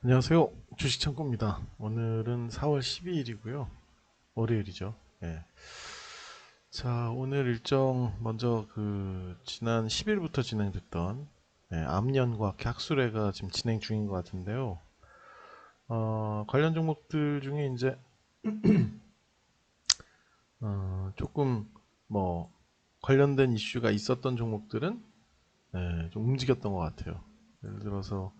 안녕하세요. 주식창고입니다. 오늘은 4월 12일이고요. 월요일이죠. 예. 자, 오늘 일정 먼저 그 지난 10일부터 진행됐던 예, 암연과학 학술회가 지금 진행 중인 것 같은데요. 어, 관련 종목들 중에 이제 어, 조금 뭐 관련된 이슈가 있었던 종목들은 예, 좀 움직였던 것 같아요. 예를 들어서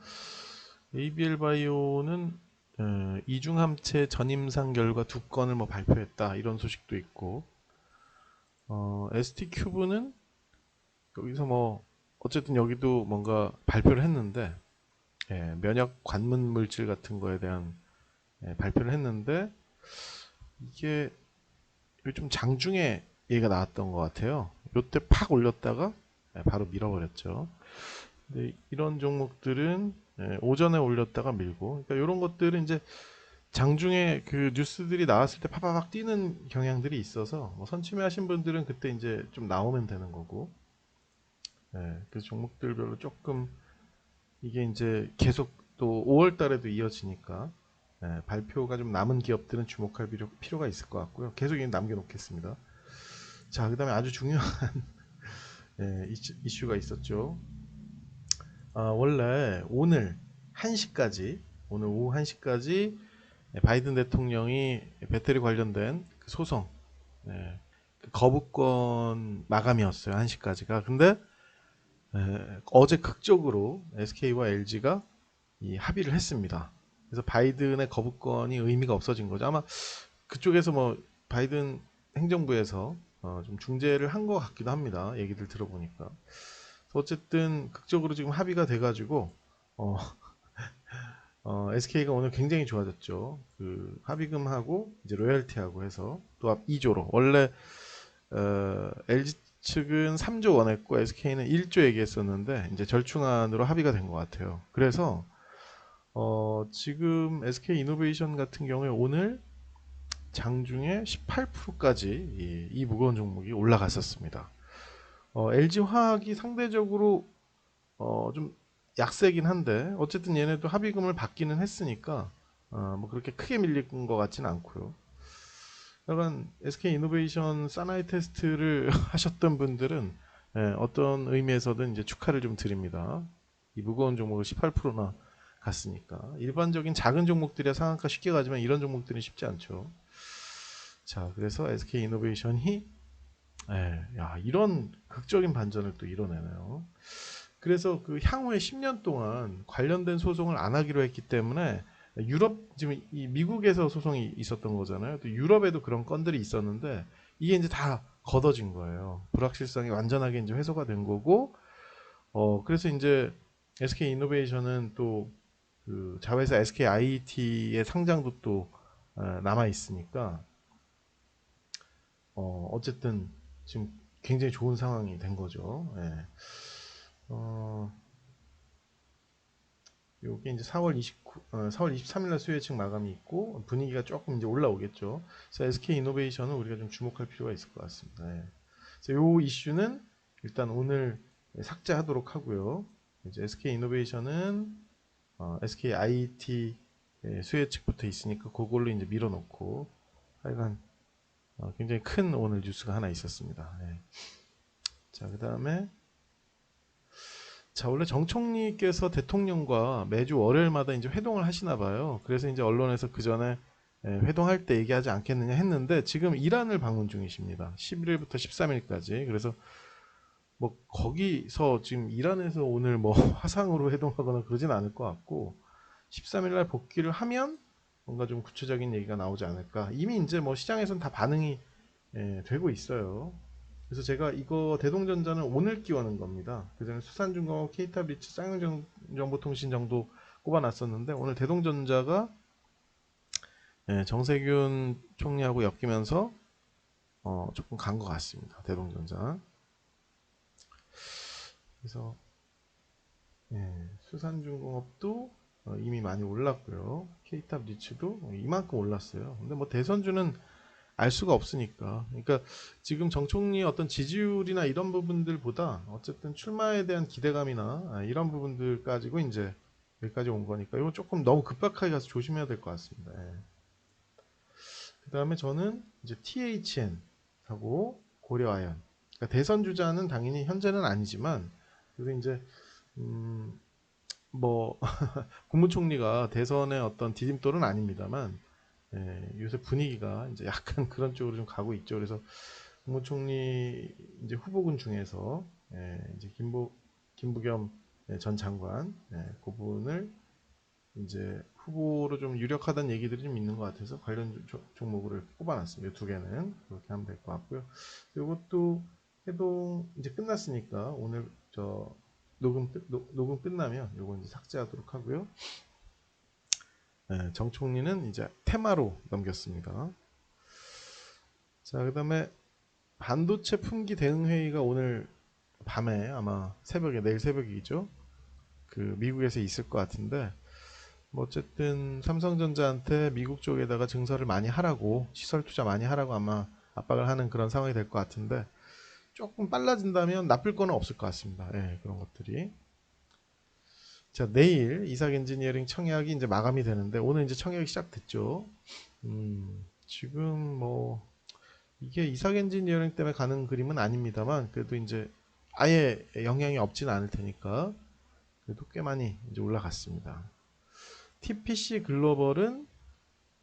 ABL 바이오는 어, 이중함체 전임상 결과 두 건을 뭐 발표했다 이런 소식도 있고 어, ST 큐브는 여기서 뭐 어쨌든 여기도 뭔가 발표를 했는데 예, 면역 관문 물질 같은 거에 대한 예, 발표를 했는데 이게 좀 장중에 얘기가 나왔던 것 같아요. 요때 팍 올렸다가 예, 바로 밀어버렸죠. 근데 이런 종목들은 예, 오전에 올렸다가 밀고 그러니까 이런 것들은 이제 장중에 그 뉴스들이 나왔을 때 파파박 뛰는 경향들이 있어서 뭐 선침해 하신 분들은 그때 이제 좀 나오면 되는 거고 예, 그 종목들별로 조금 이게 이제 계속 또 5월 달에도 이어지니까 예, 발표가 좀 남은 기업들은 주목할 필요, 필요가 있을 것 같고요. 계속 남겨놓겠습니다. 자, 그 다음에 아주 중요한 예, 이슈, 이슈가 있었죠. 아, 원래 오늘 1시까지 오늘 오후 1시까지 바이든 대통령이 배터리 관련된 그 소송 네, 그 거부권 마감이었어요 1시까지가. 근데 에, 어제 극적으로 SK와 LG가 이 합의를 했습니다. 그래서 바이든의 거부권이 의미가 없어진 거죠. 아마 그쪽에서 뭐 바이든 행정부에서 어, 좀 중재를 한 것 같기도 합니다. 얘기들 들어보니까 어쨌든 극적으로 지금 합의가 돼가지고 어, 어, SK가 오늘 굉장히 좋아졌죠. 그 합의금하고 이제 로열티하고 해서 또 앞 2조로 원래 어, LG 측은 3조 원했고 SK는 1조 얘기했었는데 이제 절충안으로 합의가 된 것 같아요. 그래서 어, 지금 SK 이노베이션 같은 경우에 오늘 장중에 18%까지 이, 이 무거운 종목이 올라갔었습니다. 어, LG 화학이 상대적으로 어, 좀 약세긴 한데 어쨌든 얘네도 합의금을 받기는 했으니까 어, 뭐 그렇게 크게 밀린 것 같지는 않고요. 약간 SK 이노베이션 사나이 테스트를 하셨던 분들은 예, 어떤 의미에서든 이제 축하를 좀 드립니다. 이 무거운 종목을 18%나 갔으니까 일반적인 작은 종목들이야 상한가 쉽게 가지만 이런 종목들은 쉽지 않죠. 자, 그래서 SK 이노베이션이 예, 야, 이런 극적인 반전을 또 이뤄내네요. 그래서 그 향후에 10년 동안 관련된 소송을 안 하기로 했기 때문에 유럽 지금 이 미국에서 소송이 있었던 거잖아요. 또 유럽에도 그런 건들이 있었는데 이게 이제 다 걷어진 거예요. 불확실성이 완전하게 이제 해소가 된 거고 어 그래서 이제 SK 이노베이션은 또 그 자회사 SK IT의 상장도 또 어, 남아 있으니까 어 어쨌든 지금 굉장히 좋은 상황이 된 거죠. 예. 어, 요게 이제 4월 29, 어, 4월 23일 날 수혜측 마감이 있고 분위기가 조금 이제 올라오겠죠. 그래서 SK 이노베이션은 우리가 좀 주목할 필요가 있을 것 같습니다. 예. 그래서 요 이슈는 일단 오늘 삭제하도록 하고요. 이제 SK 이노베이션은 어, SK IT 수혜 측부터 있으니까 그걸로 이제 밀어놓고 하여간 어, 굉장히 큰 오늘 뉴스가 하나 있었습니다. 네. 자, 그 다음에 자, 원래 정총리께서 대통령과 매주 월요일마다 이제 회동을 하시나 봐요. 그래서 이제 언론에서 그 전에 예, 회동할 때 얘기하지 않겠느냐 했는데 지금 이란을 방문 중이십니다. 11일부터 13일까지. 그래서 뭐 거기서 지금 이란에서 오늘 뭐 화상으로 회동하거나 그러진 않을 것 같고 13일 날 복귀를 하면 뭔가 좀 구체적인 얘기가 나오지 않을까. 이미 이제 뭐 시장에서는 다 반응이 예, 되고 있어요. 그래서 제가 이거 대동전자는 오늘 끼워는 겁니다. 그전에 수산중공업, 리츠, 쌍용정보통신 정도 꼽아놨었는데 오늘 대동전자가 예, 정세균 총리하고 엮이면서 어, 조금 간 것 같습니다. 대동전자. 그래서 예, 수산중공업도 어, 이미 많이 올랐고요. K탑 리츠도 이만큼 올랐어요. 근데 뭐 대선주는 알 수가 없으니까. 그러니까 지금 정총리 어떤 지지율이나 이런 부분들보다 어쨌든 출마에 대한 기대감이나 아, 이런 부분들 가지고 이제 여기까지 온 거니까 이거 조금 너무 급박하게 가서 조심해야 될 것 같습니다. 그 다음에 저는 이제 THN 하고 고려아연. 그러니까 대선 주자는 당연히 현재는 아니지만 그래도 이제 음, 뭐 국무총리가 대선의 어떤 디딤돌은 아닙니다만 예, 요새 분위기가 이제 약간 그런 쪽으로 좀 가고 있죠. 그래서 국무총리 이제 후보군 중에서 예, 이제 김부 김부겸 예, 전 장관 예, 그분을 이제 후보로 좀 유력하다는 얘기들이 좀 있는 것 같아서 관련 조- 종목을 뽑아놨습니다. 이두 개는 그렇게 하면 될 것 같고요. 이것도 해동 이제 끝났으니까 오늘 저 녹음 녹음 끝나면 요거 이제 삭제하도록 하고요. 네, 정 총리는 이제 테마로 넘겼습니다. 자, 그 다음에 반도체 품귀 대응 회의가 오늘 밤에 아마 새벽에 내일 새벽이죠. 그 미국에서 있을 것 같은데 뭐 어쨌든 삼성전자한테 미국 쪽에다가 증설을 많이 하라고 시설 투자 많이 하라고 아마 압박을 하는 그런 상황이 될 것 같은데 조금 빨라진다면 나쁠 거는 없을 것 같습니다. 예, 그런 것들이. 자, 내일 이삭 엔지니어링 청약이 이제 마감이 되는데 오늘 이제 청약이 시작됐죠. 음, 지금 뭐 이게 이삭 엔지니어링 때문에 가는 그림은 아닙니다만 그래도 이제 아예 영향이 없지는 않을 테니까 그래도 꽤 많이 이제 올라갔습니다. TPC 글로벌은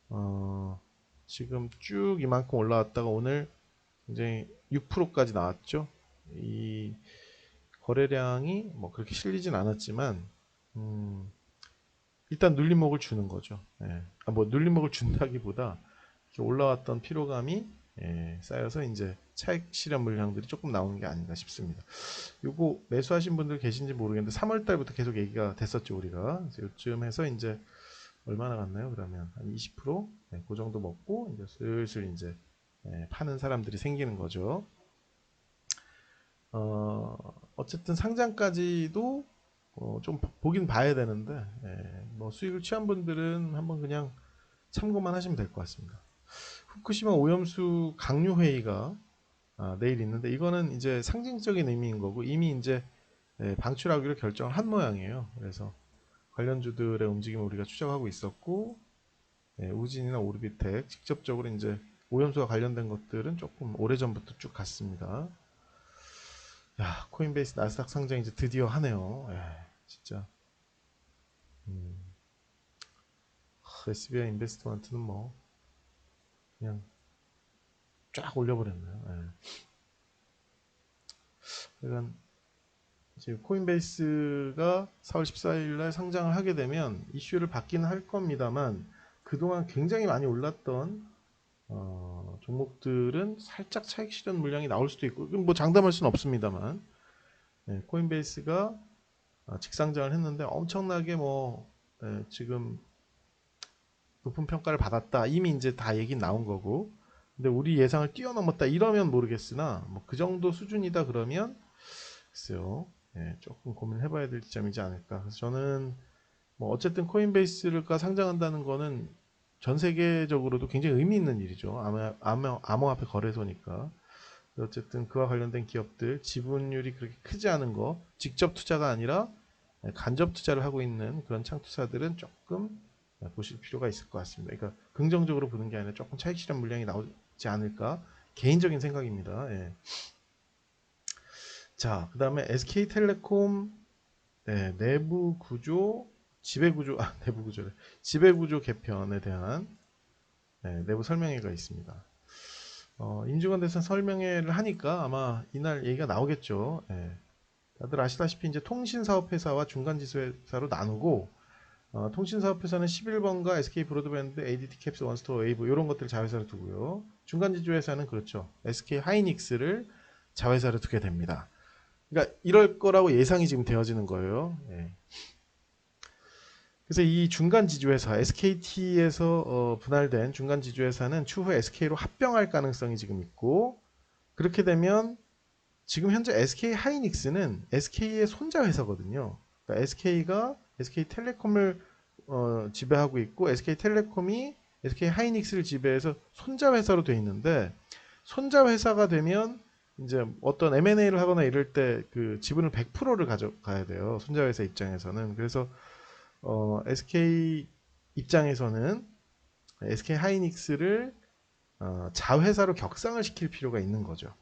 어, 지금 쭉 이만큼 올라왔다가 오늘 굉장히 6%까지 나왔죠. 이 거래량이 뭐 그렇게 실리진 않았지만 음, 일단 눌림목을 주는 거죠. 예. 아, 뭐 눌림목을 준다기보다 올라왔던 피로감이 예, 쌓여서 이제 차익 실현 물량들이 조금 나오는 게 아닌가 싶습니다. 요거 매수하신 분들 계신지 모르겠는데 3월 달부터 계속 얘기가 됐었죠 우리가. 요쯤 해서 이제 얼마나 갔나요? 그러면 한 20%? 네, 그 정도 먹고 이제 슬슬 이제 예, 파는 사람들이 생기는 거죠. 어, 어쨌든 상장까지도 어, 좀 보긴 봐야 되는데 예, 뭐 수익을 취한 분들은 한번 그냥 참고만 하시면 될 것 같습니다. 후쿠시마 오염수 강요 회의가 아, 내일 있는데 이거는 이제 상징적인 의미인 거고 이미 이제 예, 방출하기로 결정을 한 모양이에요. 그래서 관련주들의 움직임을 우리가 추적하고 있었고 예, 우진이나 오르비텍 직접적으로 이제 오염수와 관련된 것들은 조금 오래전부터 쭉 갔습니다. 야, 코인베이스 나스닥 상장 이제 드디어 하네요. 예, 진짜. 음. 하, SBI 인베스트먼트는 뭐 그냥 쫙 올려버렸네요. 예. 그러니까 이제 코인베이스가 4월 14일 날 상장을 하게 되면 이슈를 받기는 할 겁니다만 그동안 굉장히 많이 올랐던 어, 종목들은 살짝 차익 실현 물량이 나올 수도 있고 뭐 장담할 수는 없습니다만. 예, 코인베이스가 아, 직상장을 했는데 엄청나게 뭐 예, 지금 높은 평가를 받았다. 이미 이제 다 얘기 나온 거고. 근데 우리 예상을 뛰어넘었다 이러면 모르겠으나 뭐 그 정도 수준이다 그러면 글쎄요 예, 조금 고민해봐야 될 점이지 않을까. 그래서 저는 뭐 어쨌든 코인베이스가 상장한다는 거는 전 세계적으로도 굉장히 의미 있는 일이죠. 암호, 암호, 암호화폐 거래소니까. 어쨌든 그와 관련된 기업들 지분율이 그렇게 크지 않은 거 직접 투자가 아니라 간접 투자를 하고 있는 그런 창투사들은 조금 보실 필요가 있을 것 같습니다. 그러니까 긍정적으로 보는 게 아니라 조금 차익 실현 물량이 나오지 않을까 개인적인 생각입니다. 예. 자, 그 다음에 SK텔레콤 네, 내부 구조 지배 구조 아 내부 구조래 지배 구조 개편에 대한 네, 내부 설명회가 있습니다. 어, 임직원 대선 설명회를 하니까 아마 이날 얘기가 나오겠죠. 예. 다들 아시다시피 이제 통신사업회사와 중간지수회사로 나누고 어, 통신사업회사는 11번가 SK 브로드밴드, ADT 캡스, 원스토어 웨이브 이런 것들 을 자회사로 두고요. 중간지주회사는 그렇죠. SK 하이닉스를 자회사로 두게 됩니다. 그러니까 이럴 거라고 예상이 지금 되어지는 거예요. 예. 그래서 이 중간 지주회사 SKT에서 어, 분할된 중간 지주회사는 추후 SK로 합병할 가능성이 지금 있고 그렇게 되면 지금 현재 SK 하이닉스는 SK의 손자 회사거든요. 그러니까 SK가 SK텔레콤을 어, 지배하고 있고 SK텔레콤이 SK 하이닉스를 지배해서 손자 회사로 돼 있는데 손자 회사가 되면 이제 어떤 M&A를 하거나 이럴 때 그 지분을 100%를 가져가야 돼요. 손자 회사 입장에서는 그래서 어, SK 입장에서는 SK 하이닉스를 어, 자회사로 격상을 시킬 필요가 있는 거죠.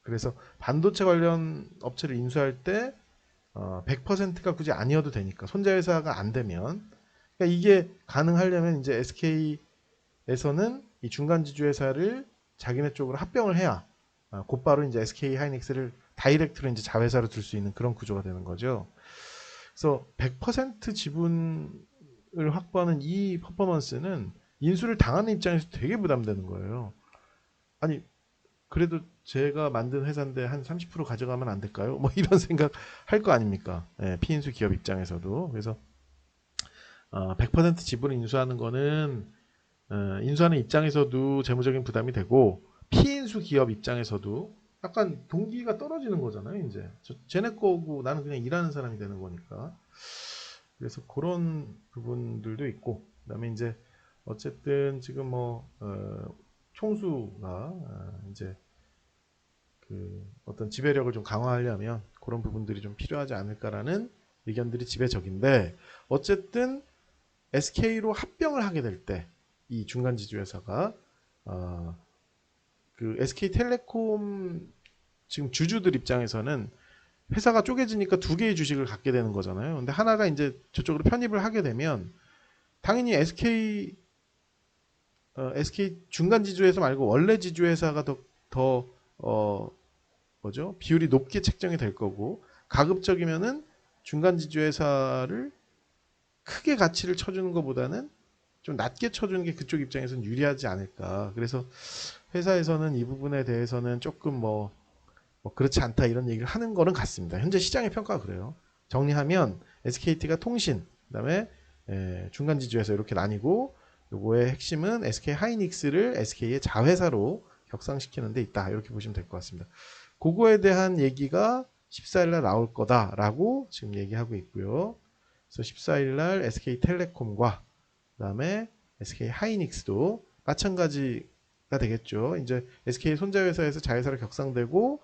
그래서 반도체 관련 업체를 인수할 때 어, 100%가 굳이 아니어도 되니까 손자회사가 안 되면 그러니까 이게 가능하려면 이제 SK에서는 이 중간 지주회사를 자기네 쪽으로 합병을 해야 어, 곧바로 이제 SK 하이닉스를 다이렉트로 이제 자회사로 둘 수 있는 그런 구조가 되는 거죠. 그래서 100% 지분을 확보하는 이 퍼포먼스는 인수를 당하는 입장에서 되게 부담되는 거예요. 아니 그래도 제가 만든 회사인데 한 30% 가져가면 안 될까요? 뭐 이런 생각 할 거 아닙니까? 예, 피인수 기업 입장에서도 그래서 어, 100% 지분을 인수하는 거는 어, 인수하는 입장에서도 재무적인 부담이 되고 피인수 기업 입장에서도 약간 동기가 떨어지는 거잖아요. 이제 저, 쟤네 거고 나는 그냥 일하는 사람이 되는 거니까. 그래서 그런 부분들도 있고 그다음에 이제 어쨌든 지금 뭐 어, 총수가 어, 이제 그 어떤 지배력을 좀 강화하려면 그런 부분들이 좀 필요하지 않을까라는 의견들이 지배적인데 어쨌든 SK로 합병을 하게 될 때 이 중간 지주회사가 어, 그 SK텔레콤 지금 주주들 입장에서는 회사가 쪼개지니까 두 개의 주식을 갖게 되는 거잖아요. 근데 하나가 이제 저쪽으로 편입을 하게 되면 당연히 SK 어, SK 중간 지주회사 말고 원래 지주회사가 더 더 어, 뭐죠? 비율이 높게 책정이 될 거고 가급적이면은 중간 지주회사를 크게 가치를 쳐주는 것보다는 좀 낮게 쳐주는 게 그쪽 입장에서는 유리하지 않을까. 그래서 회사에서는 이 부분에 대해서는 조금 뭐, 뭐 그렇지 않다 이런 얘기를 하는 거는 같습니다. 현재 시장의 평가가 그래요. 정리하면 SKT가 통신, 그다음에 에, 중간 지주에서 이렇게 나뉘고 요거의 핵심은 SK 하이닉스를 SK의 자회사로 격상시키는 데 있다. 이렇게 보시면 될 것 같습니다. 그거에 대한 얘기가 14일날 나올 거다라고 지금 얘기하고 있고요. 그래서 14일날 SK텔레콤과 그다음에 SK 하이닉스도 마찬가지가 되겠죠. 이제 SK 손자회사에서 자회사로 격상되고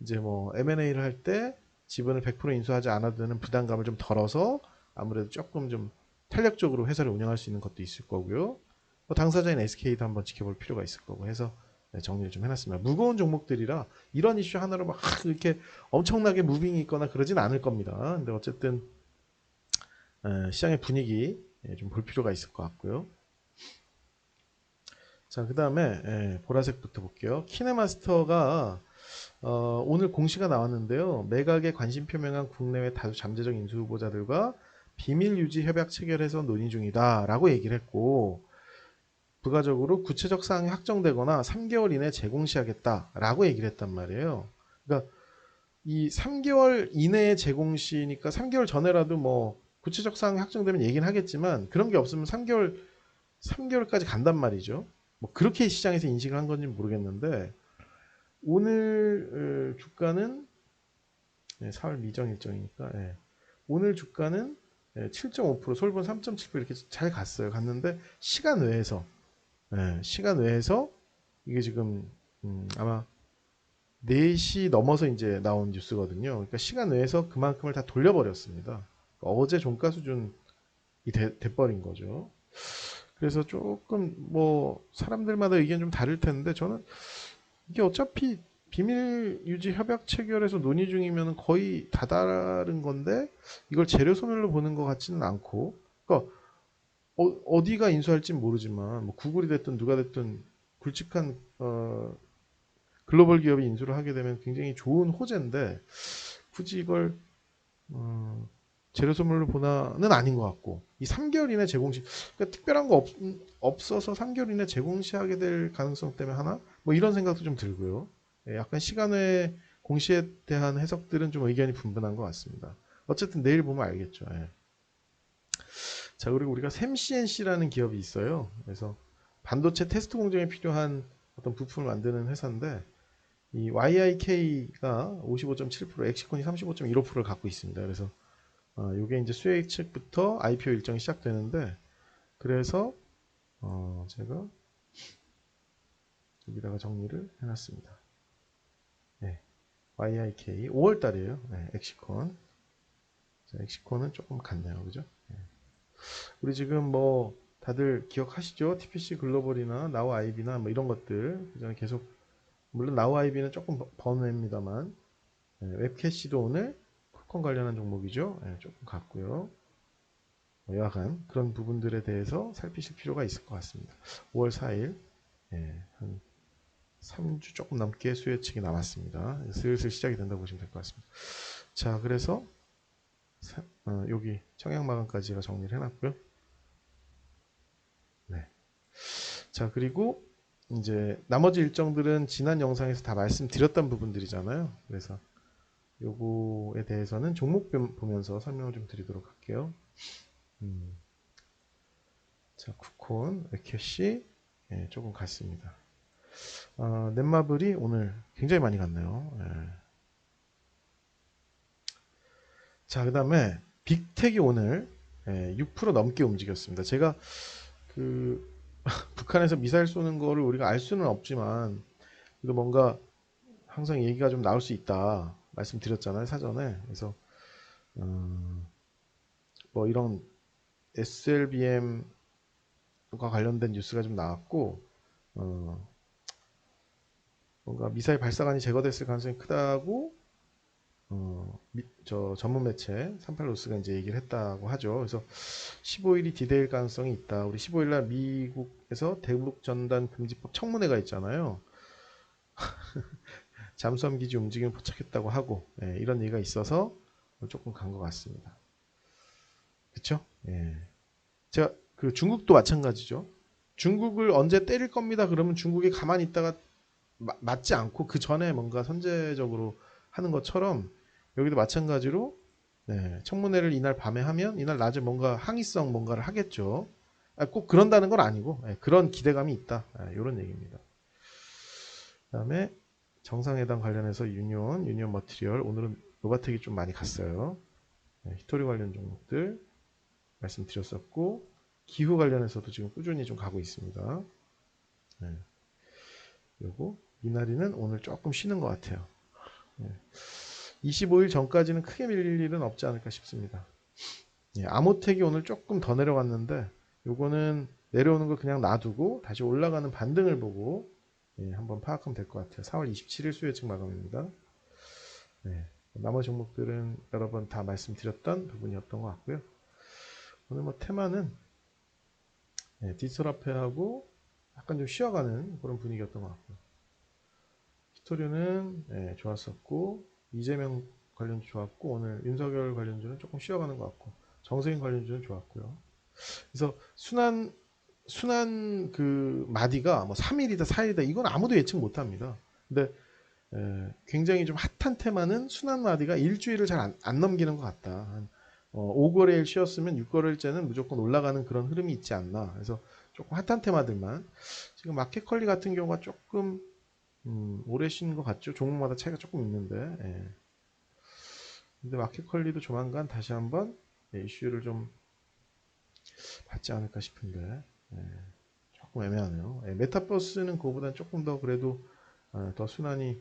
이제 뭐 M&A를 할 때 지분을 100% 인수하지 않아도 되는 부담감을 좀 덜어서 아무래도 조금 좀 탄력적으로 회사를 운영할 수 있는 것도 있을 거고요. 뭐 당사자인 SK도 한번 지켜볼 필요가 있을 거고 해서 네, 정리를 좀 해놨습니다. 무거운 종목들이라 이런 이슈 하나로 막 이렇게 엄청나게 무빙이 있거나 그러진 않을 겁니다. 근데 어쨌든 에, 시장의 분위기 예, 좀 볼 필요가 있을 것 같고요. 자, 그 다음에 보라색부터 볼게요. 키네마스터가 어, 오늘 공시가 나왔는데요. 매각에 관심 표명한 국내외 다수 잠재적 인수 후보자들과 비밀 유지 협약 체결해서 논의 중이다 라고 얘기를 했고 부가적으로 구체적 사항이 확정되거나 3개월 이내 제공시하겠다 라고 얘기를 했단 말이에요. 그러니까 이 3개월 이내에 제공시니까 3개월 전에라도 뭐 구체적 사항이 확정되면 얘기는 하겠지만 그런 게 없으면 3개월 3개월까지 간단 말이죠. 뭐 그렇게 시장에서 인식을 한 건지 모르겠는데 오늘 어, 주가는 네, 4월 미정 일정이니까 예. 오늘 주가는 7.5% 솔본 3.7% 이렇게 잘 갔어요. 갔는데 시간 외에서 예, 시간 외에서 이게 지금 음, 아마 4시 넘어서 이제 나온 뉴스거든요. 그러니까 시간 외에서 그만큼을 다 돌려버렸습니다. 어제 종가 수준이 돼, 돼버린 거죠. 그래서 조금 뭐 사람들마다 의견 좀 다를 텐데 저는 이게 어차피 비밀 유지 협약 체결에서 논의 중이면 거의 다다른 건데 이걸 재료 소멸로 보는 것 같지는 않고 그러니까 어, 디가 인수할지 모르지만 뭐 구글이 됐든 누가 됐든 굵직한 어, 글로벌 기업이 인수를 하게 되면 굉장히 좋은 호재인데 굳이 이걸 어, 재료 선물로 보나는 아닌 것 같고 이 3개월 이내 제공시 그러니까 특별한 거 없, 없어서 3개월 이내 제공시하게 될 가능성 때문에 하나 뭐 이런 생각도 좀 들고요. 예, 약간 시간 외 공시에 대한 해석들은 좀 의견이 분분한 것 같습니다. 어쨌든 내일 보면 알겠죠. 예. 자 그리고 우리가 샘CNC라는 기업이 있어요. 그래서 반도체 테스트 공정에 필요한 어떤 부품을 만드는 회사인데 이 YIK가 55.7% 엑시콘이 35.15%를 갖고 있습니다. 그래서 어, 이게 이제 수혜 측부터 IPO 일정이 시작되는데 그래서 어, 제가 여기다가 정리를 해놨습니다. 네, YIK 5월 달이에요. 네, 엑시콘. 자, 엑시콘은 조금 같네요, 그죠? 네. 우리 지금 뭐 다들 기억하시죠? TPC 글로벌이나 나우 아이비나 뭐 이런 것들 그전에 계속 물론 나우 아이비는 조금 번- 번외입니다만 예, 웹캐시도 오늘 쿨콘 관련한 종목이죠. 예, 조금 같고요. 뭐 여하간 그런 부분들에 대해서 살피실 필요가 있을 것 같습니다. 5월 4일 예, 한 3주 조금 넘게 수혜측이 남았습니다. 슬슬 시작이 된다고 보시면 될 것 같습니다. 자, 그래서 사- 어, 여기 청약 마감까지 제가 정리를 해놨고요. 네. 자, 그리고 이제 나머지 일정들은 지난 영상에서 다 말씀드렸던 부분들이잖아요. 그래서 요거에 대해서는 종목 보- 보면서 설명을 좀 드리도록 할게요. 음. 자, 쿠콘, 에캐시 예, 조금 같습니다. 어, 넷마블이 오늘 굉장히 많이 갔네요. 예. 자, 그 다음에 빅텍이 오늘 예, 6% 넘게 움직였습니다. 제가 그 북한에서 미사일 쏘는 거를 우리가 알 수는 없지만 그래도 뭔가 항상 얘기가 좀 나올 수 있다 말씀드렸잖아요 사전에 그래서 음, 뭐 이런 SLBM과 관련된 뉴스가 좀 나왔고 어, 뭔가 미사일 발사관이 제거됐을 가능성이 크다고 어, 미- 저 전문 매체 38로스가 이제 얘기를 했다고 하죠. 그래서 15일이 디데일 가능성이 있다. 우리 15일 날 미국에서 대북 전단 금지법 청문회가 있잖아요. 잠수함 기지 움직임을 포착했다고 하고 예, 이런 얘기가 있어서 조금 간 것 같습니다. 그렇죠? 예. 제가 그 중국도 마찬가지죠. 중국을 언제 때릴 겁니다. 그러면 중국이 가만히 있다가 마- 맞지 않고 그 전에 뭔가 선제적으로 하는 것처럼 여기도 마찬가지로 네, 청문회를 이날 밤에 하면 이날 낮에 뭔가 항의성 뭔가를 하겠죠. 아, 꼭 그런다는 건 아니고 예, 그런 기대감이 있다. 이런 얘기입니다. 그 다음에 정상회담 관련해서 유니온, 유니온 머티리얼 오늘은 노바텍이 좀 많이 갔어요. 네, 히토리 관련 종목들 말씀드렸었고 기후 관련해서도 지금 꾸준히 좀 가고 있습니다. 네. 그리고 이날이는 오늘 조금 쉬는 것 같아요. 네. 25일 전까지는 크게 밀릴 일은 없지 않을까 싶습니다. 예, 아모텍이 오늘 조금 더 내려갔는데 요거는 내려오는 걸 그냥 놔두고 다시 올라가는 반등을 보고 예, 한번 파악하면 될 것 같아요. 4월 27일 수요측 마감입니다. 네, 나머지 종목들은 여러 번 다 말씀드렸던 부분이었던 것 같고요. 오늘 뭐 테마는 예, 디지털 화폐하고 약간 좀 쉬어가는 그런 분위기였던 것 같고요. 히토리는 예, 좋았었고 이재명 관련주 좋았고 오늘 윤석열 관련주는 조금 쉬어가는 것 같고 정세인 관련주는 좋았고요. 그래서 순환 순환 그 마디가 뭐 3일이다 4일이다 이건 아무도 예측 못합니다. 근데 에, 굉장히 좀 핫한 테마는 순환 마디가 일주일을 잘안 넘기는 것 같다. 한 어, 5거래일 쉬었으면 6거래일째는 무조건 올라가는 그런 흐름이 있지 않나. 그래서 조금 핫한 테마들만 지금 마켓컬리 같은 경우가 조금 음, 오래 쉰것 같죠. 종목마다 차이가 조금 있는데. 예. 근데 마켓컬리도 조만간 다시 한번 예, 이슈를 좀 받지 않을까 싶은데 예, 조금 애매하네요. 예, 메타버스는 그거보다는 조금 더 그래도 어, 더 순환이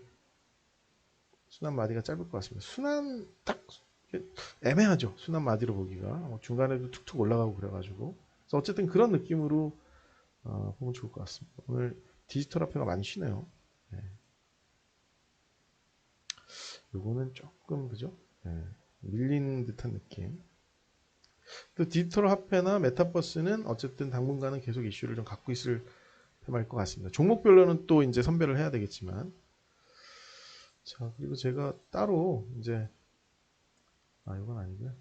순환 마디가 짧을 것 같습니다. 순환 딱 애매하죠. 순환 마디로 보기가 뭐 중간에도 툭툭 올라가고 그래가지고 그래서 어쨌든 그런 느낌으로 어, 보면 좋을 것 같습니다. 오늘 디지털 화폐가 많이 쉬네요. 예. 요거는 조금 그죠? 예, 밀린 듯한 느낌. 또 디지털 화폐나 메타버스는 어쨌든 당분간은 계속 이슈를 좀 갖고 있을 테마일 것 같습니다. 종목별로는 또 이제 선별을 해야 되겠지만. 자, 그리고 제가 따로 이제, 아, 이건 아니고요.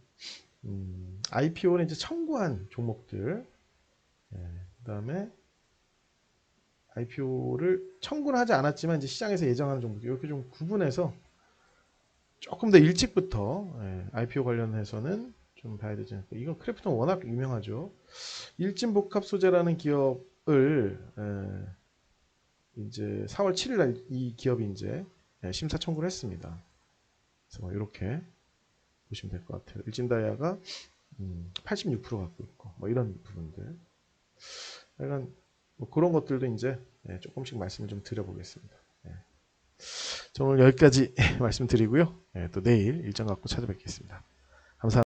음, IPO를 이제 청구한 종목들, 예, 그 다음에 IPO를 청구는 하지 않았지만 이제 시장에서 예정하는 종목들, 이렇게 좀 구분해서 조금 더 일찍부터 예, IPO 관련해서는 좀 봐야 되지 않을까. 이건 크래프톤 워낙 유명하죠. 일진복합 소재라는 기업을 예, 이제 4월 7일 날 이 기업이 이제 예, 심사 청구를 했습니다. 그래서 뭐 이렇게 보시면 될 것 같아요. 일진다이아가 음, 86% 갖고 있고 뭐 이런 부분들. 약간 뭐 그런 것들도 이제 예, 조금씩 말씀을 좀 드려보겠습니다. 예. 저 오늘 여기까지 말씀드리고요. 예, 또 내일 일정 갖고 찾아뵙겠습니다.